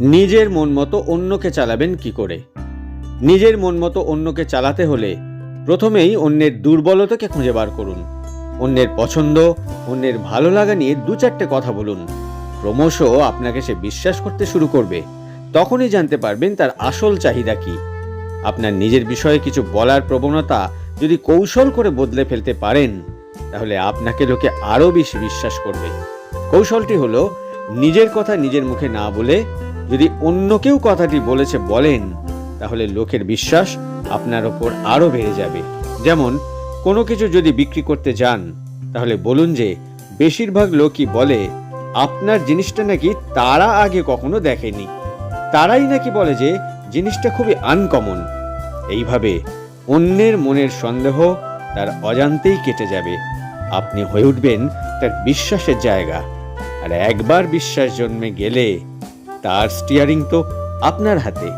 নিজের মন মতো অন্যকে চালাবেন কি করে? নিজের মন মতো অন্যকে চালাতে হলে প্রথমেই অন্যের দুর্বলতাকে খুঁজে বার করুন। অন্যের পছন্দ, অন্যের ভালো লাগা নিয়ে দু চারটে কথা বলুন। ক্রমশ আপনাকে সে বিশ্বাস করতে শুরু করবে। তখনই জানতে পারবেন তার আসল চাহিদা কি। আপনার নিজের বিষয়ে কিছু বলার প্রবণতা যদি কৌশল করে বদলে ফেলতে পারেন, তাহলে আপনাকে লোকে আরও বেশি বিশ্বাস করবে। কৌশলটি হলো নিজের কথা নিজের মুখে না বলে যদি অন্য কেউ কথাটি বলেছে বলেন, তাহলে লোকের বিশ্বাস আপনার ওপর আরও বেড়ে যাবে। যেমন, কোনো কিছু যদি বিক্রি করতে যান, তাহলে বলুন যে, বেশিরভাগ লোকই বলে, আপনার জিনিসটা নাকি তারা আগে কখনো দেখেনি। তারাই নাকি বলে যে, জিনিসটা খুবই আনকমন। এইভাবে অন্যের মনের সন্দেহ তার অজান্তেই কেটে যাবে। আপনি হয়ে উঠবেন তার বিশ্বাসের জায়গা। আর একবার বিশ্বাস জন্মে গেলে তার স্টিয়ারিং তো আপনার হাতে।